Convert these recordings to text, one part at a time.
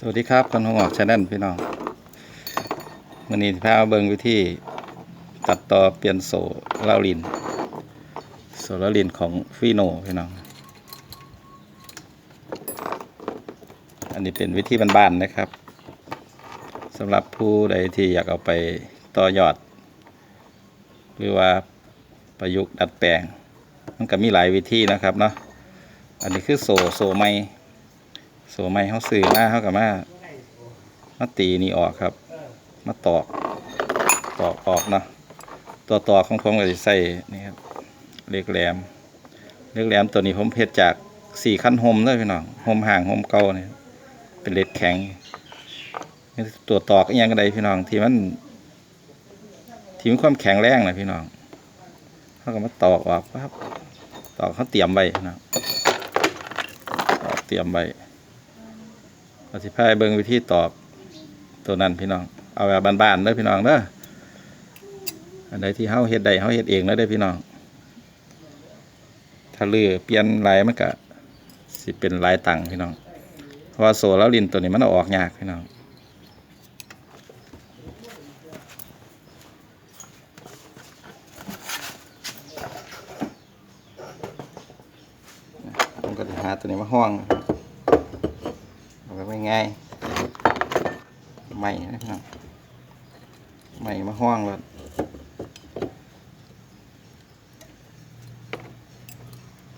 สวัสดีครับคนหงอกชาแนลพี่น้องวันนี้พามาเบิงวิธีตัดต่อเปลี่ยนโซลาวลิน โซลาวลินของฟีโนพี่น้อง อันนี้เป็นวิธีบ้านๆนะครับสำหรับผู้ใดที่อยากเอาไปต่อยอด หรือว่าประยุกต์ดัดแปลง มันก็มีหลายวิธีนะครับเนาะอันนี้คือโซโซไม้ โซ่ไม้เขาซื้อมาเขากับมามาตีนี่ออกครับ มาตอกตอกออกเนาะตัวตอกของผมก็จะใส่นี่ครับเหล็กแหลมเหล็กแหลมตัวนี้ผมเพชรจากสี่ขั้นโฮมเลยพี่น้องโฮมห่างโฮมเก่าเนี่ยเป็นเหล็กแข็งตัวตอกอหยังกระไดพี่น้องที่มันที่มีความแข็งแรงนะพี่น้องเขาก็มาตอกออกปั๊บตอกเขาเตรียมไว้นะตอกเตรียม ไว้อธิพายเบิ่งวิธีตอบตัวนั้นพี่น้อง เอาแบบบ้านๆเด้อพี่น้องเด้ออันใดที่เฮาเฮ็ดได้เฮาเฮ็ดเองเด้อเด้อพี่น้อง ถ้าลือเปลี่ยนลายมันก็สิเป็นลายตังพี่น้อง เพราะว่าโซลารินตัวนี้มันอออกยากพี่น้องผมก็จะหาตัวนี้มาห้อง เอาไว้ง่ายใหม่นะครับใหม่มาห้องแล้ว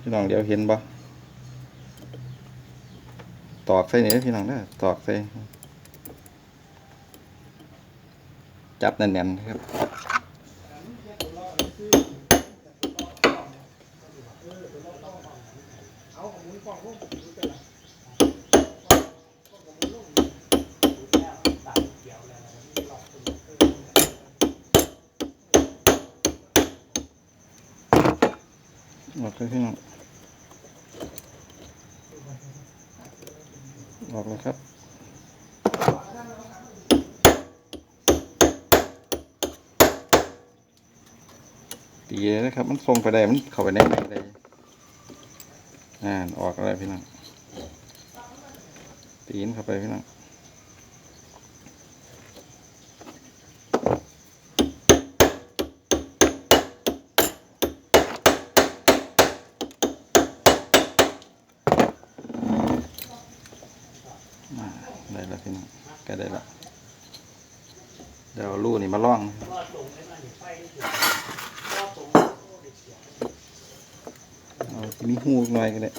พี่น้องเดี๋ยวเห็นบ่ตอกใส่นี่เด้อพี่น้องเด้อตอกใส่จับแน่นๆนะครับออ กเลยพี่น้องออกเลยครับตีเลยนะครับ มันทรงไปได้มันเข้าไปในไหนได้อ่าออกแล้วพี่น้องตีนเข้าไปพี่น้อง อ่าได้แล้ว พี่น้องกล้ได้ล้วเดี๋ยวลู่นี่มาล่องเอาที่มีหูหน่อยก็ได้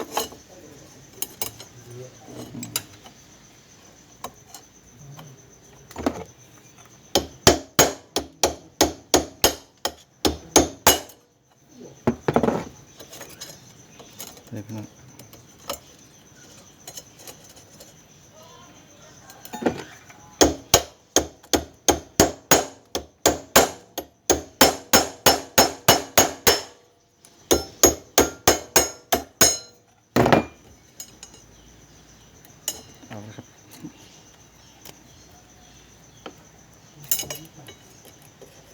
ได้พี่น้อง เอาละครับ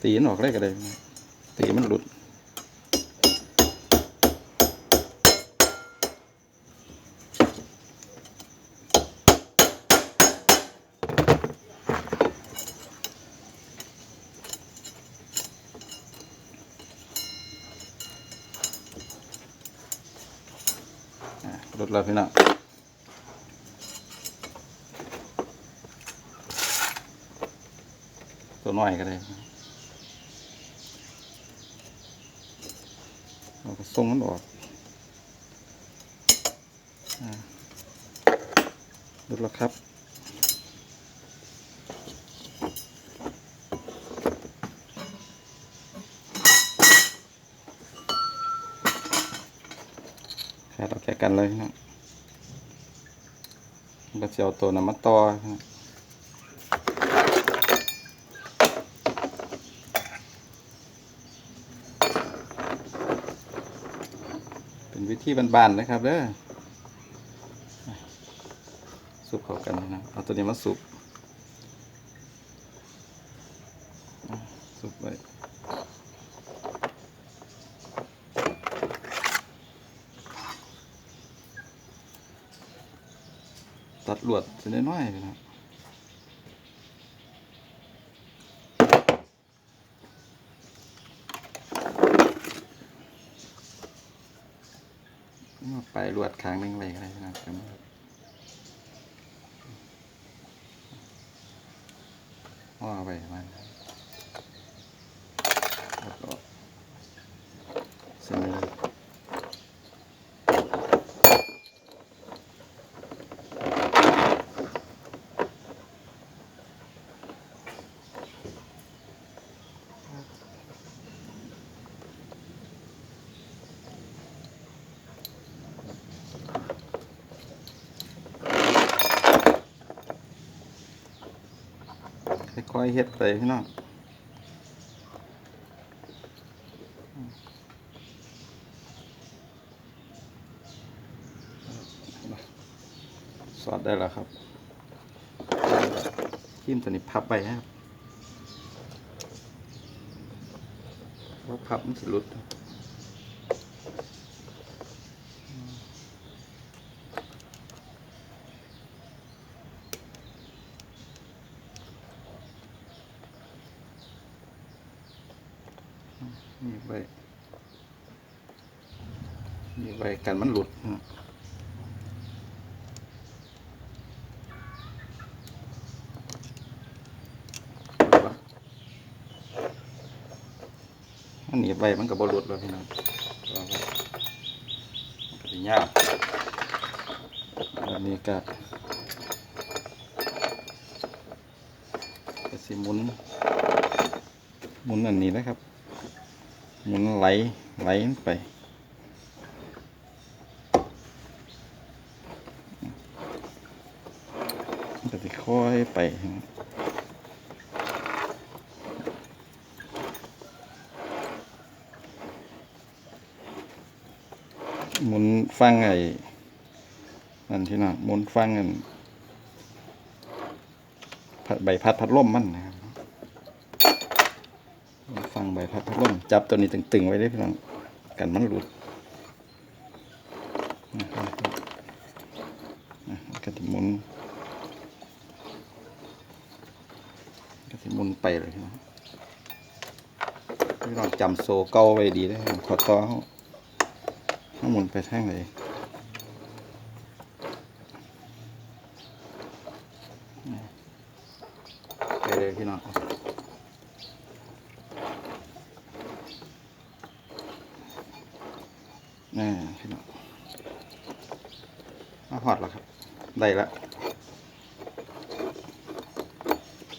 ตีนออกเลยก็ได้ตีมันหลุดอะหลุดแล้วพี่น้อง ตัวน้อยก็ได้เราก็ส่งมันออกดูแล้วครับแค่เราแค่กันเลยนะเราจะเอาตัวน้ำมาต่อนะ เป็นวิ ธีบานๆนะครับเด้อสุบเข้ากันนะเอาตัวนี้มาสุบสุบไว้ตัดลวดเส้นน้อยๆน้องมาไปลวด ค้างหนึงไว้ก็ได้นะครับว่าไปมัน ค่อยเฮ็ดไปพี่น้องสอดได้แล้วครับทิมตัวนี้พับไปครับว่าพับมันจะหลุด มีไว้มีไว้ กันมันหลุดนะอันนี้ไว้มันก็บ่หลุดแล้วพี่น้องเอาไว้มันก็สิยากอันนี้ก็ก็สิหมุนหมุนอันนี้นะครับหมุนไหลไหลไปมัน ก็จะค่อยไปหมุนฟังไอ้นั่นที่น่ะหมุนฟังกันใบพัดพัดลมมันนะครับฟังใบพัดพัดลมจับตัวนี้ตึงๆไว้ได้พี่น้องกันมันหลุดนะครับอะมันก็จะหมุนก็จะห มุนไปเลยพี่น้องพี่น้องจำโซเก้าไว้ดีได้อขอต่อเขาเขามุนไปทางไหนไปเลยพี่น้องนี่พี่น้องมาหอดแล้วครับ ได้ละ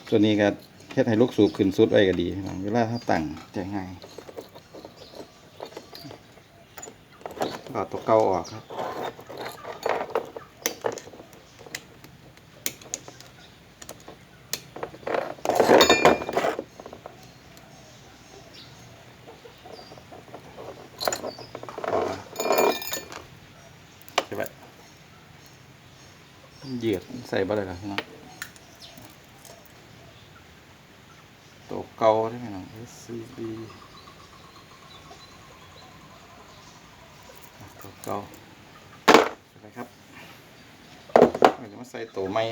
ตัวนี้ก็ ฮ็ดให้ลูกสูบขึ้นสุดไว้ก็ดีพี่น้องเวลาถ้าตั้งจะง่ายก็ตัวเก่าออกครับเหยียดใส่บ่ได้หรอเน้องตัว เก่าได้ไหมน้อง SCB ตัวเก่าใช่ไหมครับเราจะมาใส่ตัวใหม่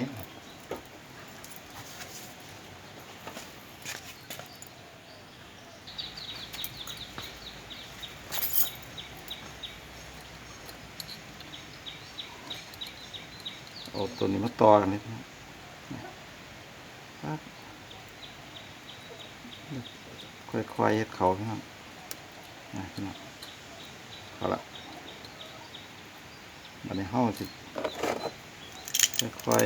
เอาตัวนี้มาต่อกันนิดนึงครับ ค่อยเฮ็ดเขาพี่น้องนะพี่น้องเอาละบัดนี้เฮาสิค่อย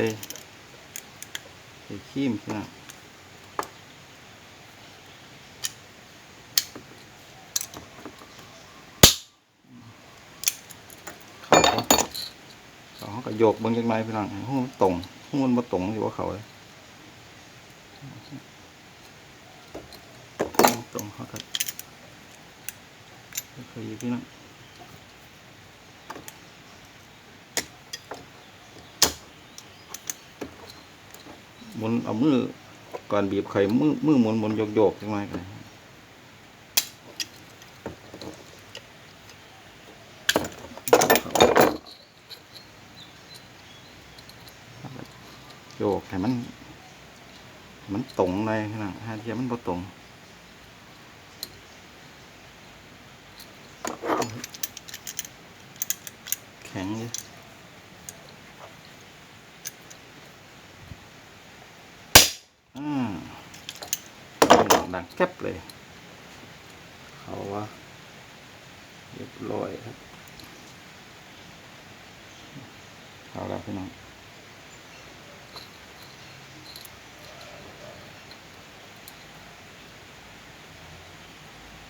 ๆใส่ครีมพี่น้องเขาเขาก็โยกเบิ่งจังไรพี่น้องให้หูมันตรงหูมันบ่ตรงอยู่ว่าเขาเลยูตรงเขาก็ค่อยอยู่พี่น้องหมุนเอามือก่อนบีบไข่มือมือหมุนหมุนโยกโยกๆจังไรกันโยกให้มันมันตรงเลยนะฮะเทียมันบ่ตรง แข็งอยู่อืมดังแก๊บเลย เขาว่าเรียบร้อยครับเอาแล้วพี่น้อง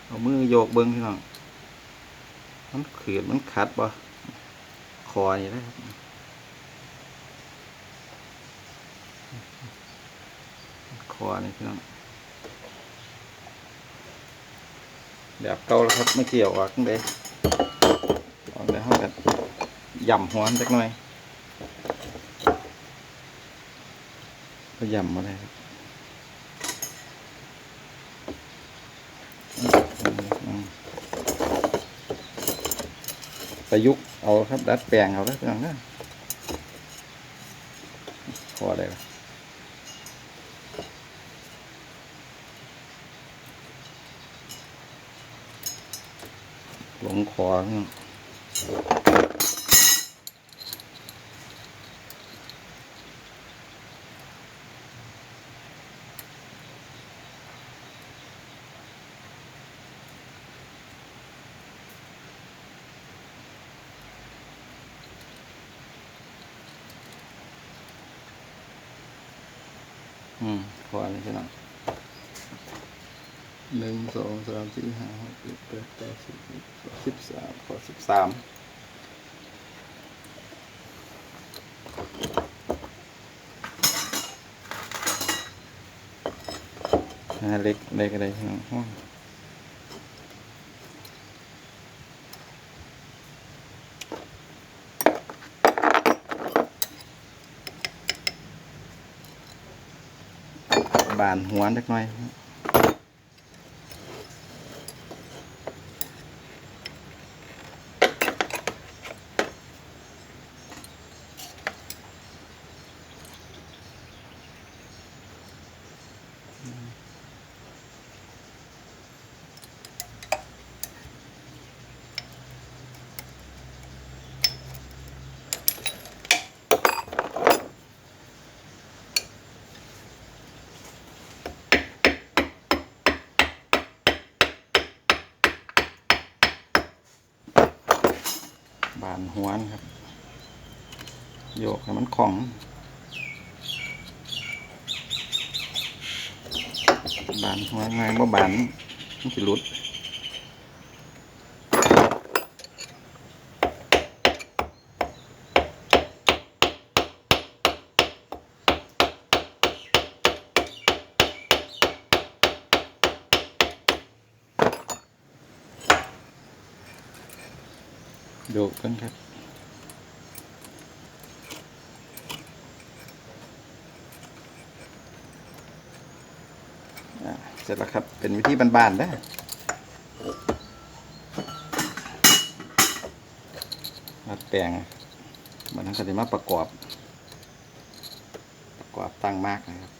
เอามือโยกเบิ้งพี่น้องมันขืดมันขัดบ่ คอนี่นะครับคอนี่พี่น้องแบบเก่าแล้วครับไม่เกี่ยวออกเลยออกแล้วเขาแบบย่ำหัวมันจักหน่อยก็ย่ำมาเลยครับอืมอืม ประยุกต์เอาครับ ดัดแปลงเอาแล้วเพี่อนนะพอได้ละหลงคอพี่น้อง อืมพอเลยใช่ไหมหนึ่งสองสามสี่ห้าหกเจ็ดแปดเก้าสิบสิบสามขอสิบสามห้าเล็กเล็กอะไรพี่น้องห้อง บานหัวเล็ก หัวนะครับ โยกให้มันคล่องบานหัวไงบ่บานมันสิหลุดโยกกันครับ เสร็จแล้วครับ เป็นวิธีบานๆได้มาแปลงมันทั้งสติมาประกอบ ประกอบตั้งมากนะครับ